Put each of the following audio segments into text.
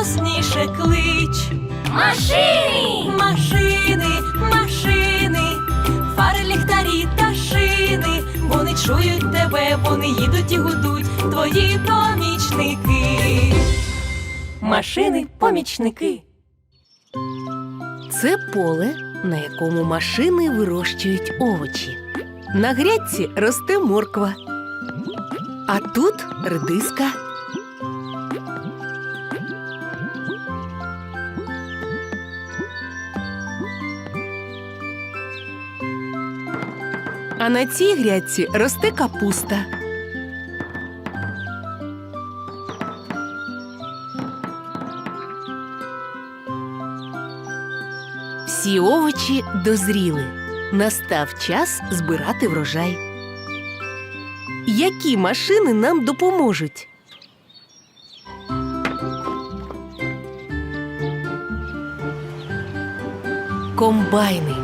голосніше, клич. Машини! Машини, машини, фари, ліхтарі та шини, вони чують тебе, вони їдуть і гудуть, твої помічники. Машини, помічники. Це поле, на якому машини вирощують овочі. На грядці росте морква. А тут редиска. На цій грядці росте капуста. Всі овочі дозріли. Настав час збирати врожай. Які машини нам допоможуть? Комбайни.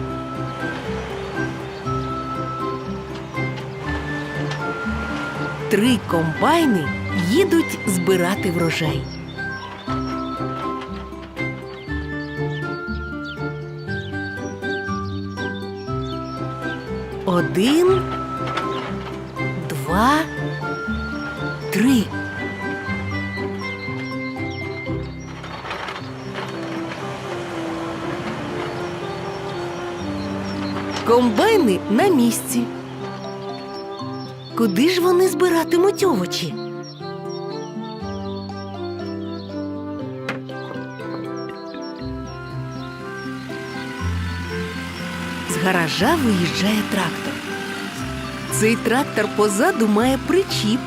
Три комбайни їдуть збирати врожай. Один, два, три. Комбайни на місці. Куди ж вони збиратимуть овочі? З гаража виїжджає трактор. Цей трактор позаду має причіп,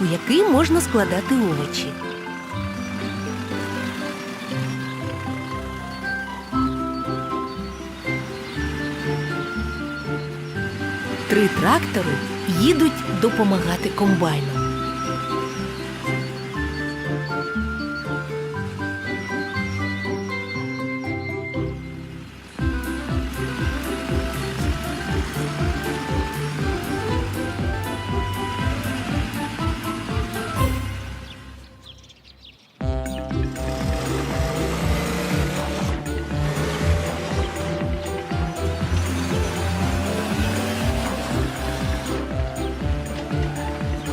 у який можна складати овочі. Три трактори їдуть допомагати комбайну.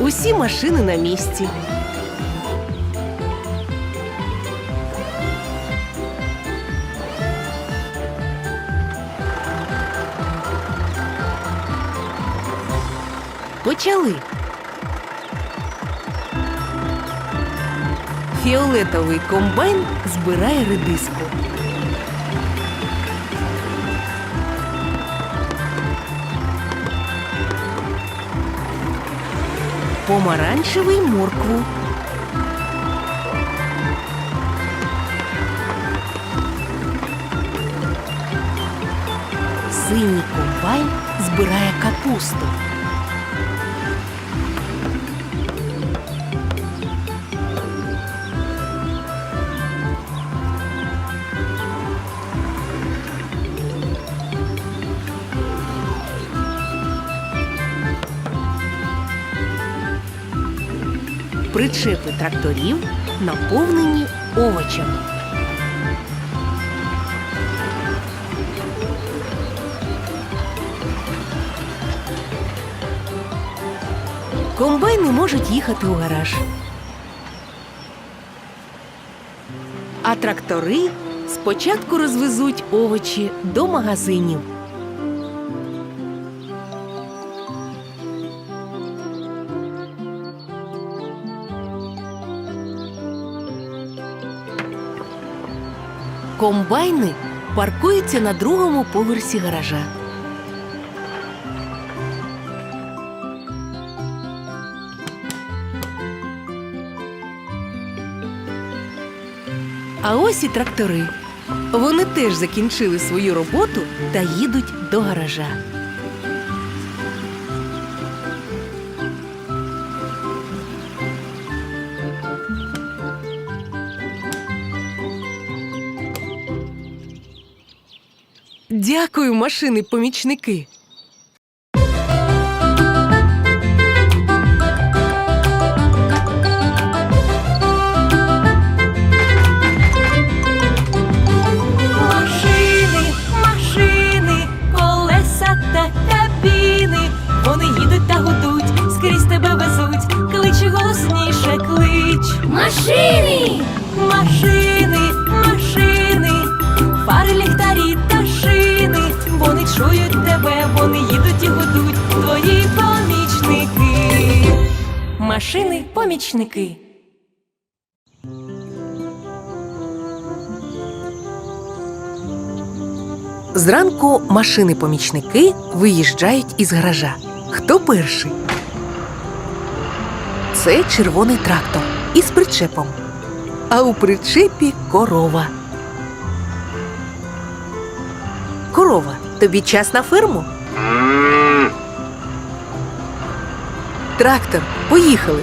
Усі машини на місці. Почали. Фіолетовий комбайн збирає редиску. Помаранчевий моркву. Синій комбайн збирає капусту. Причепи тракторів наповнені овочами. Комбайни можуть їхати у гараж. А трактори спочатку розвезуть овочі до магазинів. Комбайни паркуються на другому поверсі гаража. А ось і трактори. Вони теж закінчили свою роботу та їдуть до гаража. Дякую, машини-помічники. Машини, помічники. Зранку машини-помічники виїжджають із гаража. Хто перший? Це червоний трактор із причепом. А у причепі корова. Корова, тобі час на ферму? Трактор, поїхали.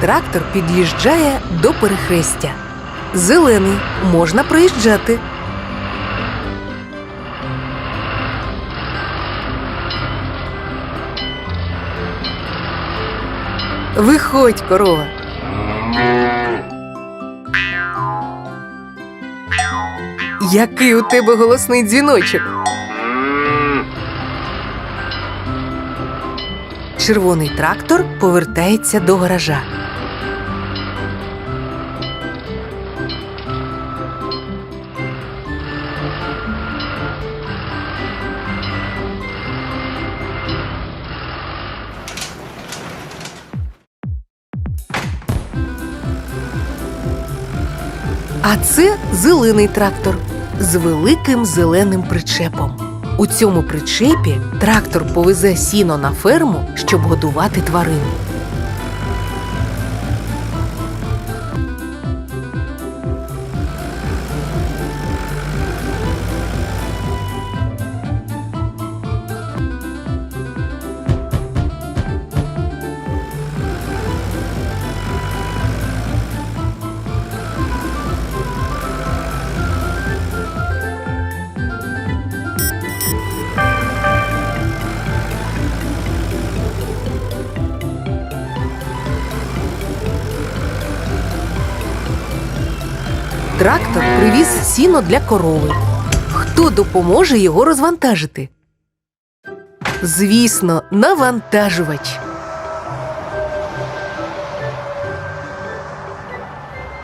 Трактор під'їжджає до перехрестя. Зелений можна проїжджати. Виходь, корова. Який у тебе голосний дзвіночок. Червоний трактор повертається до гаража. А це зелений трактор з великим зеленим причепом. У цьому причепі трактор повезе сіно на ферму, щоб годувати тварин. Сіно для корови. Хто допоможе його розвантажити? Звісно, навантажувач.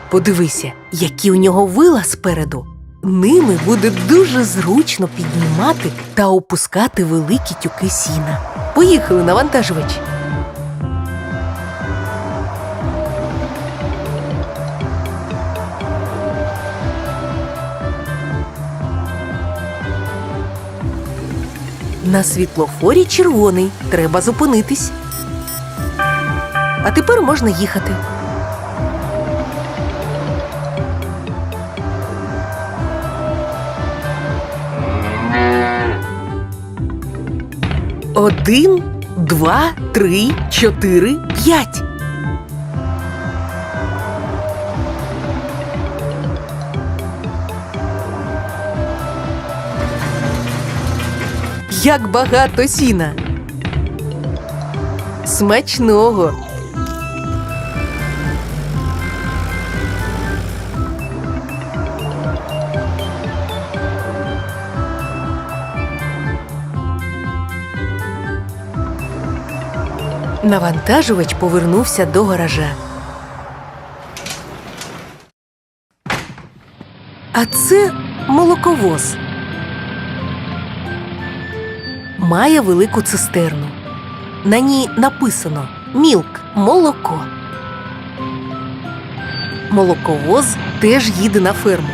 Подивися, які у нього вила спереду. Ними буде дуже зручно піднімати та опускати великі тюки сіна. Поїхали, навантажувач. На світлофорі червоний. Треба зупинитись. А тепер можна їхати. Один, два, три, чотири, п'ять. Як багато сіна. Смачного. Навантажувач повернувся до гаража. А це молоковоз. Має велику цистерну. На ній написано Мілк молоко. Молоковоз теж їде на ферму.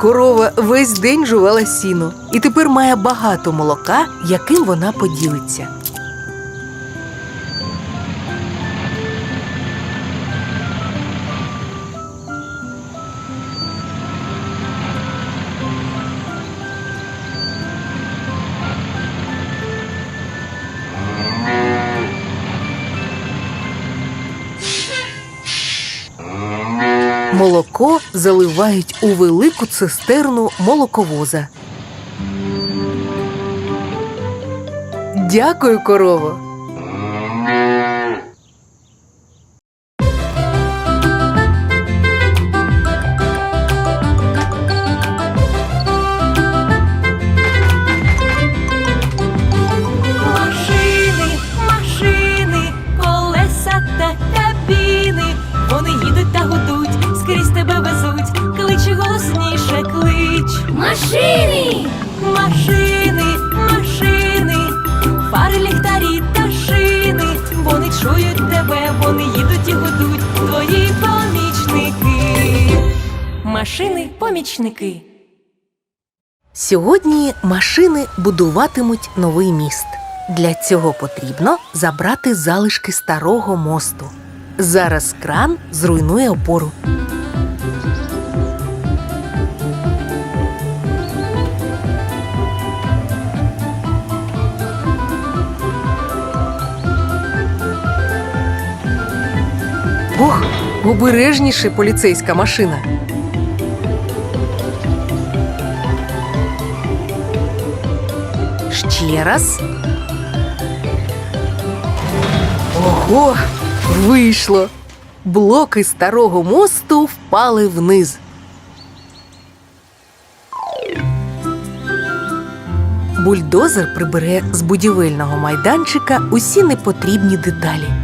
Корова весь день жувала сіно і тепер має багато молока, яким вона поділиться. Молоко заливають у велику цистерну молоковоза. Дякую, корово. Машини, помічники. Сьогодні машини будуватимуть новий міст. Для цього потрібно забрати залишки старого мосту. Зараз кран зруйнує опору. Ох, обережніше поліцейська машина. Ще раз. Ого, вийшло. Блоки старого мосту впали вниз. Бульдозер прибере з будівельного майданчика усі непотрібні деталі.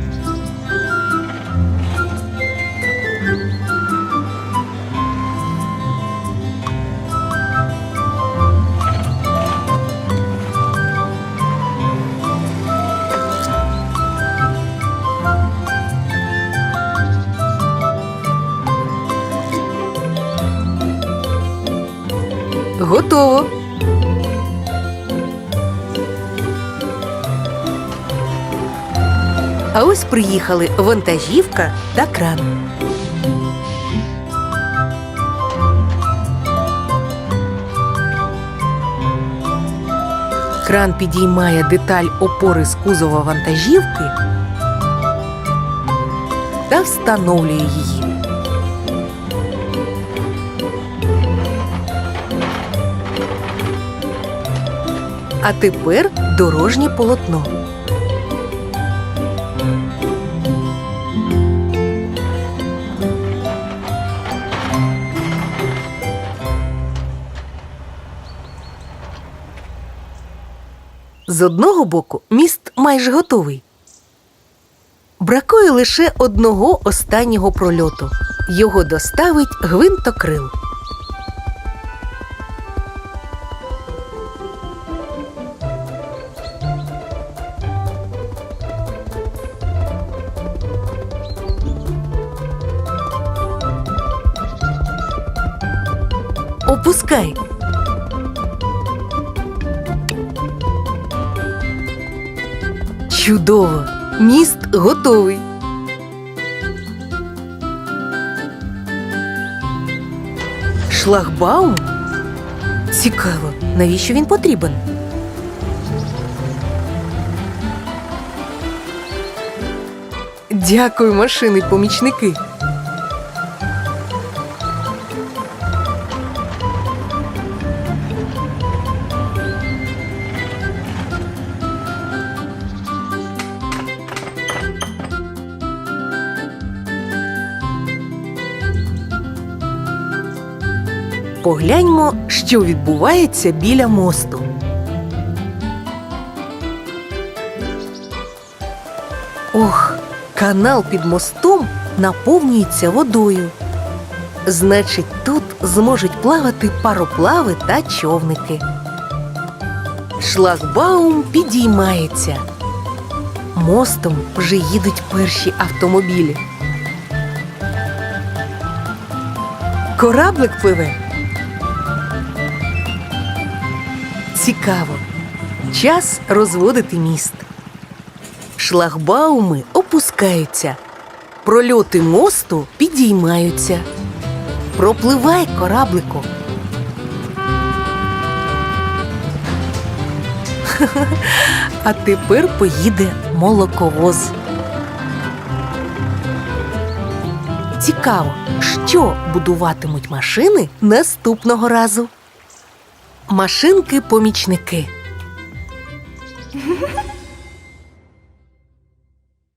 Готово. А ось приїхали вантажівка та кран. Кран підіймає деталь опори з кузова вантажівки та встановлює її. А тепер дорожнє полотно. З одного боку міст майже готовий. Бракує лише одного останнього прольоту. Його доставить гвинтокрил. Опускай. Чудово! Міст готовий. Шлагбаум? Цікаво, навіщо він потрібен? Дякую, машини, помічники. Погляньмо, що відбувається біля мосту. Ох, канал під мостом наповнюється водою. Значить, тут зможуть плавати пароплави та човники. Шлагбаум підіймається. Мостом вже їдуть перші автомобілі. Кораблик пливе. Цікаво. Час розводити міст. Шлагбауми опускаються. Прольоти мосту підіймаються. Пропливай, кораблику. А тепер поїде молоковоз. Цікаво, що будуватимуть машини наступного разу. Машинки-помічники.